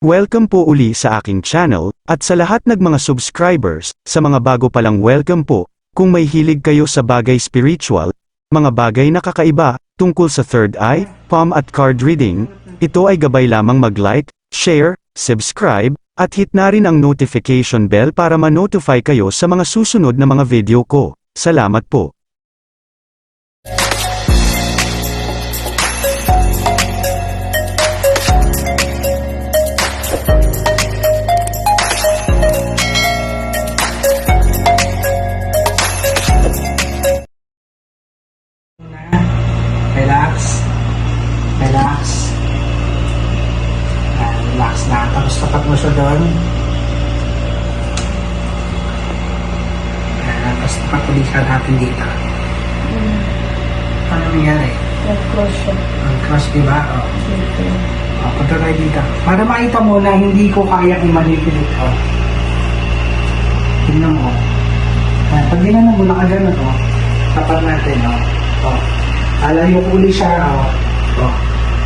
Welcome po uli sa aking channel, at sa lahat ng mga subscribers, sa mga bago palang welcome po, kung may hilig kayo sa bagay spiritual, mga bagay na kakaiba, tungkol sa third eye, palm at card reading, ito ay gabay lamang mag-like, share, subscribe, at hit na rin ang notification bell para ma-notify kayo sa mga susunod na mga video ko. Salamat po. Relax na. Tapos tapat mo siya doon. Tapos tapat ulit siya natin dito. Ano nangyari? Nag-close siya Ang crush, di ba? Oh. dito. Oh, punta tayo dito. Para makita mo na hindi ko kaya i-manipulate. Oh. Tingnan mo. Ah, pag ginano mo, nakagano to. Tapat natin, oh. Oh. Alayo ko ulit siya, oh.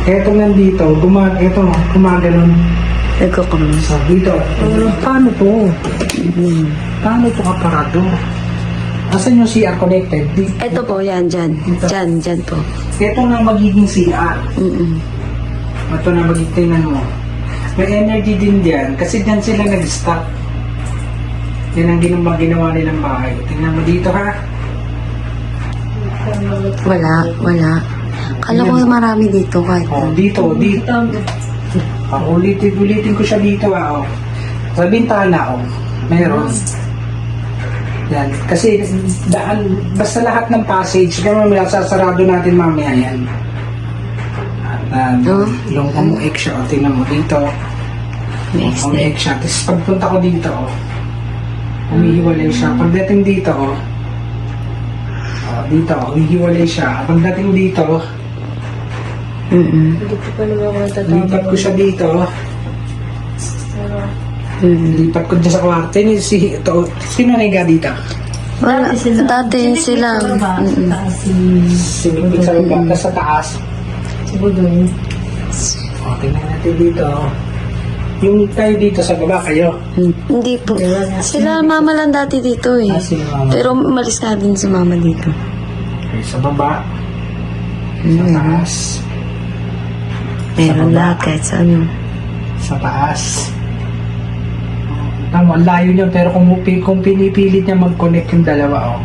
Oh. Eto nandito, gumag, eto, gumaganon. Nagko-close. So, dito. Uh, paano to? Paano to kaparado? Asan yung CR connected? Ito po, yan, dyan. Dyan, dyan po. ito na magiging CR. Mm-mm. Ito na magiging mo. May energy din diyan kasi diyan sila nag-stop. Yan ang ginawa, ginawa nilang bahay. Tingnan mo dito ha. Wala, wala. Kala ko marami dito kahit Oh, dito, dito. Oh, ulitin, ulitin ko siya dito ha. Oh. Sa bintana, oh. Meron. Yan. Kasi daan, basta lahat ng passage, kaya mamaya sasarado natin mamaya yan. At um, Oh. yung umuik siya, oh, tingnan mo dito. Next day. Umiik siya. Tapos pagpunta ko dito, oh, umihiwalay siya. Pagdating dito, oh, oh, dito, oh, umihiwalay siya. Pagdating dito, Mm-mm. Hindi ko pa naman ako natatapos. lipat ko siya dito. Mm-mm. Lipat ko dyan sa kwarto. Ni si, ito, sino na dito? Wala, dati sila. Mm-mm. Sinipit sa baba, tas sa taas. Budong. O, tingnan natin dito. Yung tayo dito sa baba, kayo. Mm. Hindi po. Sila mama lang dati dito eh. Ah, si mama. Pero umalis na din si mama dito. Okay, sa baba, sa Mm. taas, Meron lahat kahit sa ano. sa taas. Tama, ang layo niya, pero kung, kung pinipilit niya mag-connect yung dalawa, oh.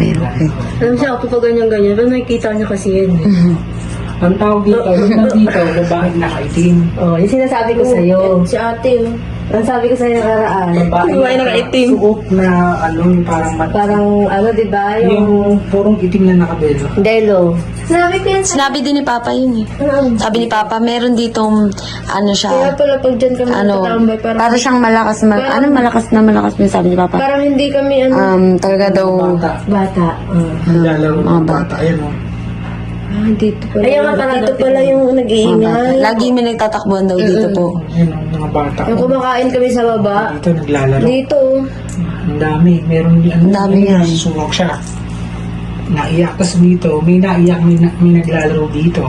Meron eh. Alam siya ako ganyan-ganyan. Pero nakikita niya kasi yan. eh. Ang tawag dito, yung nandito, babae nakaitim. Oh, yung sinasabi ko sa'yo. Si ate, oh. Ang sabi ko sa'yo nakaraan. Babae nakaitim. Suot na, ano, yung parang mat- Parang, ano, di ba? Yung... yung purong itim na nakabelo. Delo. Sabi ko yan sa... Sinabi din ni Papa yun eh. Ano? Sabi ni Papa, meron ditong ano Kaya siya. pala pag dyan kami Ano, natatambay, parang, para siyang malakas, mal- ano malakas na malakas na sabi ni Papa. parang hindi kami, ano, Um, talaga daw, Bata. bata. Oh. Nilalaro mga ng bata. bata. Ayun, oh. Ah, dito pala. Ayun nga pala, dito pala yung nag-iingay. Lagi may nagtatakbuhan daw dito po. Ayun, oh, mga bata. Yung kumakain kami sa baba. Dito naglalaro. Dito. oh. Ang dami. Meron din. Ang dami nga eh. Susuwak siya. Naiyak. Tapos dito, may naiyak, may, na, may naglalaro dito.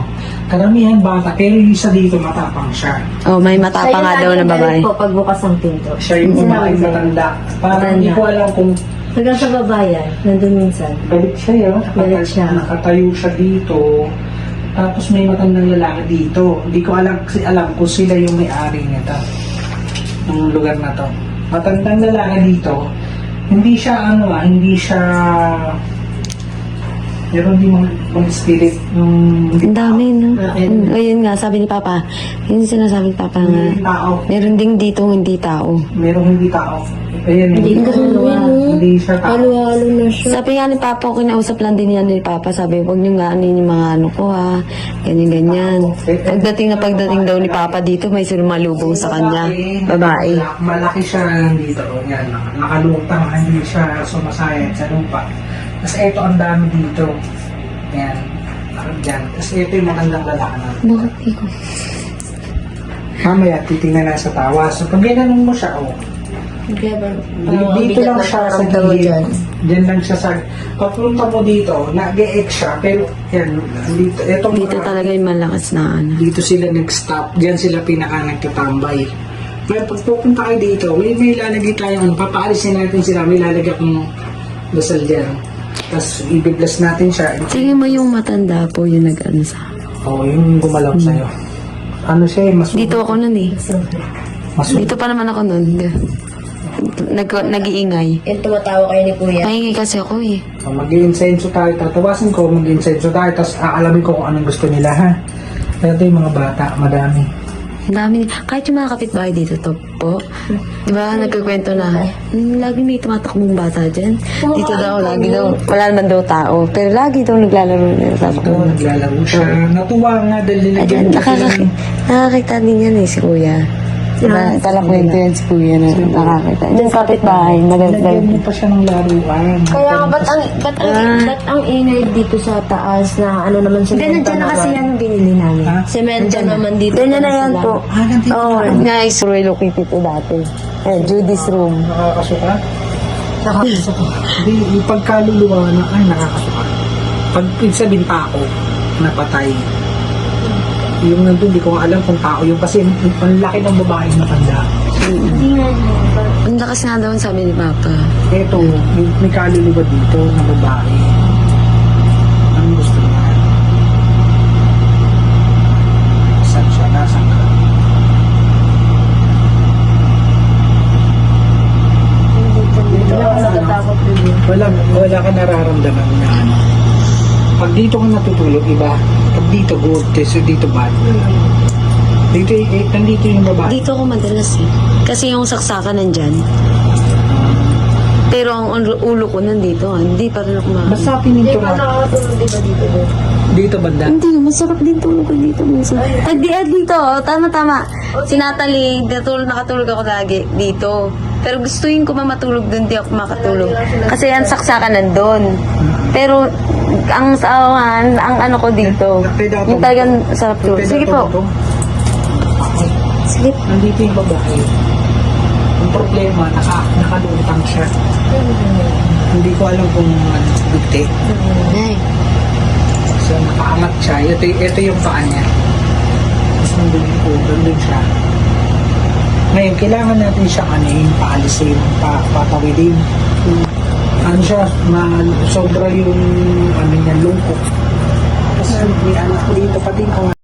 Karamihan bata, pero yung isa dito matapang siya. Oh, may matapa nga daw na babae. po pagbukas ng pinto. Siya yung babaeng matanda. Parang hindi ko alam kung Hanggang sa babayan, nandun minsan. galit siya yun. Galit siya. Nakatayo siya dito. Tapos may matandang lalaki dito. Hindi ko alam kasi alam kung sila yung may-ari nito. Ng lugar na to. Matandang lalaki dito. Hindi siya ano ah, hindi siya Meron din mga, mga spirit yung Ang dami, no? Ah, ayun. Mm, Ayun nga, sabi ni Papa. Yun yung sinasabi ni Papa nga. hindi tao. Meron ding dito hindi tao. Merong hindi tao. Ayan, hindi, Hindi hindi siya tao. Halo-halo na siya. Sabi nga ni Papa, kinausap lang din yan ni Papa. Sabi, huwag niyo nga ano yung mga ano ko ha. Ganyan-ganyan. Pagdating na pagdating daw ni Papa dito, may sumalubong sa kanya. Babae. Malaki, malaki siya nandito. O, yan, nak- nakalutang, hindi siya sumasayad sa lupa. Tapos ito ang dami dito. Yan. Yan. Tapos ito yung magandang lalaki na. Bakit ko? Mamaya, titingnan na sa tawa. So, pag ginanong mo siya, oh, dito lang siya sa gilid. dyan. Diyan lang siya sa... Pagpunta mo dito, nag-e-ex siya, pero yan, dito, etong Dito mga- talaga yung malakas na ano. dito sila nag-stop, diyan sila pinaka nagtatambay. Kaya pag pupunta kayo dito, may, may lalagay tayong, papaalisin natin sila, may lalagay akong dasal dyan. Tapos ibibless natin siya. Sige mo yung matanda po yung nag-ano sa... Oo, oh, yung gumalaw sa'yo. Ano siya eh, mas... Dito ako nun eh. Mas, Dito pa naman ako nun. Nag, nag-iingay. Yung tumatawa kayo ni Kuya. Maingay kasi ako eh. So, mag-i-insenso tayo, tatawasin ko, mag-i-insenso tayo, tapos aalamin ko kung anong gusto nila, ha? Ito yung mga bata, madami. Ang dami. Kahit yung mga kapitbahay dito to po. Di ba nagkikwento na, "Hmm, lagi may tumatakbong bata dyan. Dito daw, lagi daw, wala naman daw tao. Pero lagi daw naglalaro na naglalaro siya. Natuwa nga dahil Ayan, nilagyan nakakakita, ng- nakakita din yan eh, si Kuya. Diba, talakwento yan si Kuya na nakakita. Yung kapitbahay, maganda. Nilagyan niya pa siya ng laruan. Kaya nga, ba't ang, ba't ang, Ah. ba't ang ingay dito sa taas na ano naman sa Hindi, nandiyan na kasi yan ang binili namin. Ha? Semento naman dito. Ganyan na yan po. Ah, nandito oh, nice. Hello Kitty to dati. Eh, Judy's room. Nakakasuka? Nakakasuka. Hindi, yung pagkaluluwa na, ay, nakakasuka. Pag ibig sabihin tao, napatay. Yung nandun, di ko nga alam kung tao yung kasi ang laki ng babae na tanda. Ang lakas nga daw sabi ni Papa. Eto, may, may kaluluwa dito na babae. Anong gusto niya? Saan siya? Nasaan ka? Lang ako natatakot. Wala, wala ka na dito ka natutulog, iba. Pag dito good, so dito bad. Dito, eh, nandito yung babae. Dito ako madalas eh. Kasi yung saksakan nandyan. Pero ang ulo, ulo ko nandito. ah. Hindi pa rin ako ma... Basta Hindi pininto ka ka. nakakatulog diba dito? Dito. Dito banda. Hindi, masarap din tulog ko dito minsan. Ay, di, ah, dito, oh, tama, tama. Si Natalie, natulog, nakatulog ako lagi dito. Pero gustuin ko ma matulog doon, di ako makatulog. Kasi yan saksakan nandun. Pero, ang sawan, ang ano ko dito, yung talagang sarap tulog. Sige po. Sige. Nandito yung babae. Ang problema, naka, nakalutang siya. Hindi ko alam kung ano, bigti. Ay, So, nakaangat siya. Ito, ito yung paa niya. Tapos nandun yung po, nandun siya. Ngayon, kailangan natin siyang ano yung paalisin, pa, patawidin. Ano siya, ma, sobra yung ano niya, lungkot. Tapos may anak dito, pati ko